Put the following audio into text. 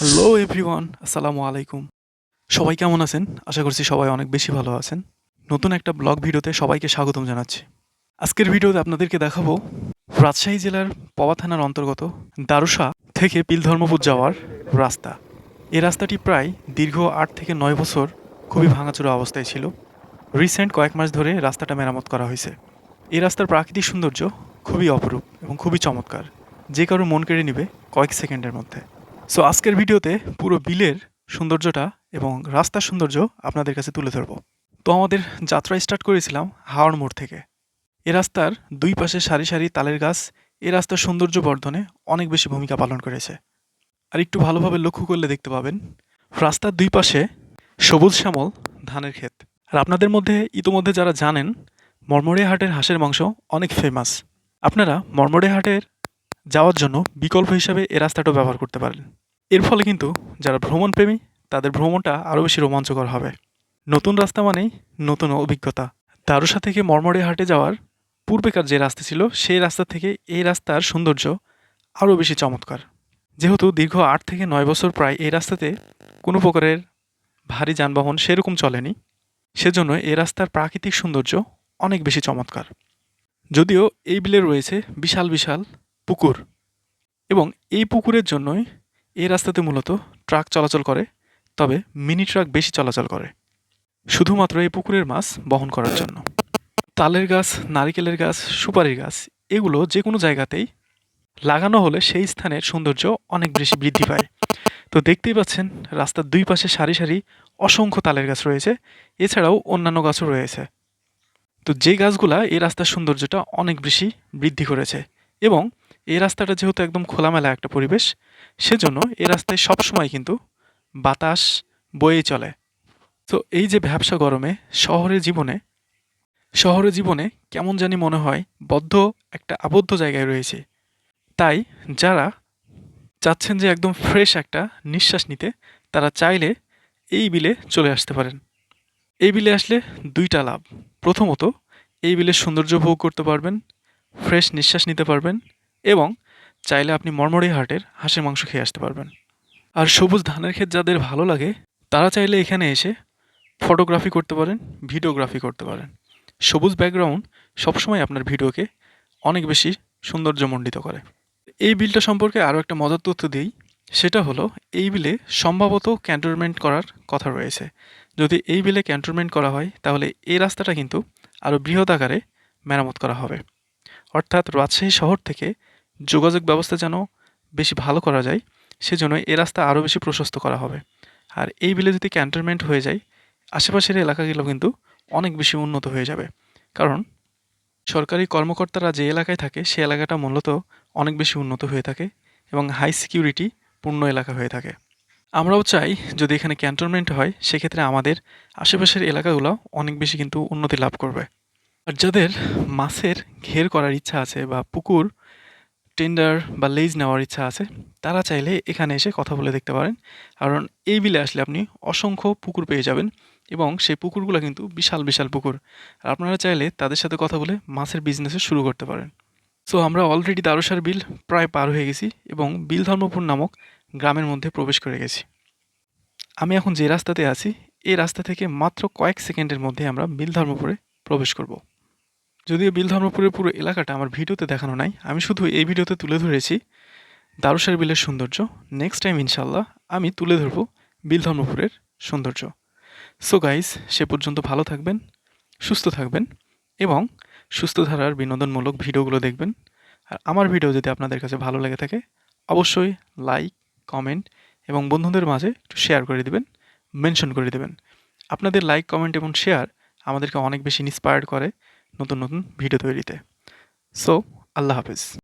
Hello everyone আসসালামু আলাইকুম সবাই কেমন আছেন? আশা করছি সবাই অনেক বেশি ভালো আছেন। নতুন একটা ব্লগ ভিডিওতে সবাইকে স্বাগতম জানাচ্ছি। আজকের ভিডিওতে আপনাদেরকে দেখাবো রাজশাহী জেলার পবা থানার অন্তর্গত দারুসা থেকে পিলধর্মপুর যাওয়ার রাস্তা। এ রাস্তাটি প্রায় দীর্ঘ আট থেকে নয় বছর খুবই ভাঙাচোরা অবস্থায় ছিল। রিসেন্ট কয়েক মাস ধরে রাস্তাটা মেরামত করা হয়েছে। এই রাস্তার প্রাকৃতিক সৌন্দর্য খুবই অপরূপ এবং খুবই চমৎকার। যে কারও মন কেড়ে নেবে কয়েক সেকেন্ডের মধ্যে। সো আজকের ভিডিওতে পুরো বিলের সৌন্দর্যটা এবং রাস্তার সৌন্দর্য আপনাদের কাছে তুলে ধরবো। তো আমাদের যাত্রা স্টার্ট করেছিলাম হাওড় মোড় থেকে। এ রাস্তার দুই পাশে সারি সারি তালের গাছ, এ রাস্তার সৌন্দর্য বর্ধনে অনেক বেশি ভূমিকা পালন করেছে। আর একটু ভালোভাবে লক্ষ্য করলে দেখতে পাবেন, রাস্তার দুই পাশে সবুজ শ্যামল ধানের ক্ষেত। আর আপনাদের মধ্যে, ইতোমধ্যে যারা জানেন মরমরিয়া হাটের হাঁসের মাংস অনেক ফেমাস আপনারা মরমরিয়া হাটের যাওয়ার জন্য বিকল্প হিসাবে এ রাস্তাটাও ব্যবহার করতে পারেন এর ফলে কিন্তু যারা ভ্রমণপ্রেমী, তাদের ভ্রমণটা আরও বেশি রোমাঞ্চকর হবে। নতুন রাস্তা মানেই নতুন অভিজ্ঞতা। দারুসা থেকে মরমরে হাটে যাওয়ার পূর্বেকার যে রাস্তা ছিল, সেই রাস্তা থেকে এই রাস্তার সৌন্দর্য আরও বেশি চমৎকার। যেহেতু দীর্ঘ আট থেকে নয় বছর প্রায় এই রাস্তাতে কোনো প্রকারের ভারী যানবাহন সেরকম চলেনি, সেজন্য এই রাস্তার প্রাকৃতিক সৌন্দর্য অনেক বেশি চমৎকার। যদিও এই বিলে রয়েছে বিশাল বিশাল পুকুর। এবং এই পুকুরের জন্যই এই রাস্তাতে মূলত ট্রাক চলাচল করে, তবে মিনি ট্রাক বেশি চলাচল করে। শুধুমাত্র এই পুকুরের মাছ বহন করার জন্য। তালের গাছ, নারিকেলের গাছ, সুপারির গাছ, এগুলো যে কোনো জায়গাতেই লাগানো হলে সেই স্থানের সৌন্দর্য অনেক বেশি বৃদ্ধি পায়। তো দেখতেই পাচ্ছেন, রাস্তার দুই পাশে সারি সারি অসংখ্য তালের গাছ রয়েছে, এছাড়াও অন্যান্য গাছও রয়েছে। তো যে গাছগুলা এই রাস্তার সৌন্দর্যটা অনেক বেশি বৃদ্ধি করেছে এবং এই রাস্তাটা যেহেতু একদম খোলামেলা একটা পরিবেশ, সেজন্য এই রাস্তায় সবসময় কিন্তু বাতাস বয়ে চলে। তো এই যে ব্যবসা গরমে শহরের জীবনে শহরের জীবনে কেমন জানি মনে হয় বদ্ধ একটা আবদ্ধ জায়গায় রয়েছে। তাই যারা চাচ্ছেন যে একদম ফ্রেশ একটা নিঃশ্বাস নিতে, তারা চাইলে এই বিলে চলে আসতে পারেন। এই বিলে আসলে দুইটা লাভ। প্রথমত, এই বিলের সৌন্দর্য উপভোগ করতে পারবেন ফ্রেশ নিঃশ্বাস নিতে পারবেন এবং চাইলে আপনি মরমরি হাটের হাঁসের মাংস খেয়ে আসতে পারবেন। আর সবুজ ধানের ক্ষেত যাদের ভালো লাগে, তারা চাইলে এখানে এসে ফটোগ্রাফি করতে পারেন, ভিডিওগ্রাফি করতে পারেন। সবুজ ব্যাকগ্রাউন্ড সবসময় আপনার ভিডিওকে অনেক বেশি সৌন্দর্যমণ্ডিত করে। এই বিলটা সম্পর্কে আরও একটা মজার তথ্য দিই, সেটা হলো এই বিলে সম্ভবত ক্যান্টনমেন্ট করার কথা রয়েছে। যদি এই বিলে ক্যান্টনমেন্ট করা হয়, তাহলে এই রাস্তাটা কিন্তু আরও বৃহৎ আকারে মেরামত করা হবে। অর্থাৎ রাজশাহী শহর থেকে যোগাযোগ ব্যবস্থা যেন বেশি ভালো করা যায় সেজন্য এ রাস্তা আরও বেশি প্রশস্ত করা হবে। আর এই বিলে যদি ক্যান্টনমেন্ট হয়ে যায়, আশেপাশের এলাকাগুলো কিন্তু অনেক বেশি উন্নত হয়ে যাবে। কারণ সরকারি কর্মকর্তারা যে এলাকায় থাকে, সে এলাকাটা মূলত অনেক বেশি উন্নত হয়ে থাকে এবং হাই সিকিউরিটি পূর্ণ এলাকা হয়ে থাকে। আমরাও চাই যদি এখানে ক্যান্টনমেন্ট হয়, সেক্ষেত্রে আমাদের আশেপাশের এলাকাগুলো অনেক বেশি কিন্তু উন্নতি লাভ করবে। আর যাদের মাছের ঘের করার ইচ্ছা আছে বা পুকুর টেন্ডার বা লেজ নেওয়ার ইচ্ছা আছে, তারা চাইলে এখানে এসে কথা বলে দেখতে পারেন। কারণ এই বিলে আসলে আপনি অসংখ্য পুকুর পেয়ে যাবেন এবং সেই পুকুরগুলো কিন্তু বিশাল বিশাল পুকুর। আর আপনারা চাইলে তাদের সাথে কথা বলে মাছের বিজনেসে শুরু করতে পারেন। সো আমরা অলরেডি দারুসার বিল প্রায় পার হয়ে গেছি এবং বিল ধর্মপুর নামক গ্রামের মধ্যে প্রবেশ করে গেছি। আমি এখন যে রাস্তাতে আছি, এই রাস্তা থেকে মাত্র কয়েক সেকেন্ডের মধ্যে আমরা বিল ধর্মপুরে প্রবেশ করব। যদিও বিল ধর্মপুরের পুরো এলাকাটা আমার ভিডিওতে দেখানো নাই, আমি শুধু এই ভিডিওতে তুলে ধরেছি দারুসার বিলের সৌন্দর্য। নেক্সট টাইম ইনশাল্লাহ আমি তুলে ধরবো বিল ধর্মপুরের সৌন্দর্য। সো গাইস সে পর্যন্ত ভালো থাকবেন, সুস্থ থাকবেন এবং সুস্থ ধারার বিনোদনমূলক ভিডিওগুলো দেখবেন। আর আমার ভিডিও যদি আপনাদের কাছে ভালো লেগে থাকে, অবশ্যই লাইক কমেন্ট এবং বন্ধুদের মাঝে একটু শেয়ার করে দেবেন মেনশন করে দেবেন। আপনাদের লাইক কমেন্ট এবং শেয়ার আমাদেরকে অনেক বেশি ইন্সপায়ার্ড করে। নতুন নতুন ভিডিও তৈরিতে। সো আল্লাহ হাফিজ।